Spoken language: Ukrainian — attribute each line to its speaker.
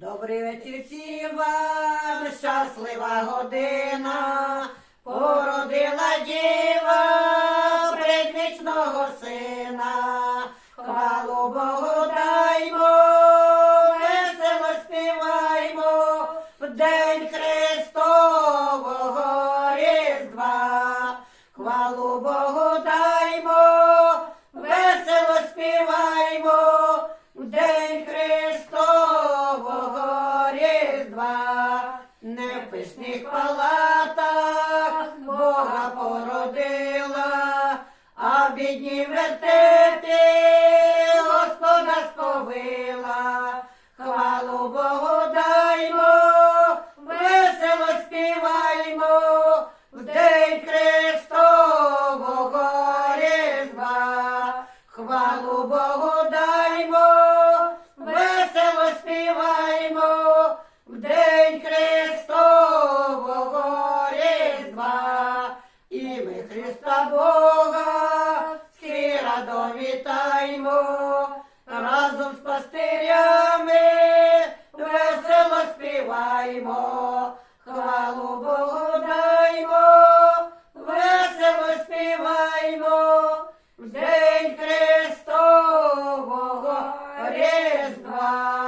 Speaker 1: Добрий вечір всім вам, щаслива година, породила діва предвічного сина, хвалу Богу даймо, весело співаймо, в день Христового Різдва, хвалу Богу даймо, пишних палатах Бога породила, а в бідній вертепі Господа сповила. Хвалу Богу даймо, весело співаймо, в день Христового Різдва. Хвалу Богу даймо, Христа Бога, всі радо вітаймо, разом з пастирями весело співаємо, хвалу Богу даймо, весело співаємо, в день Христового Різдва.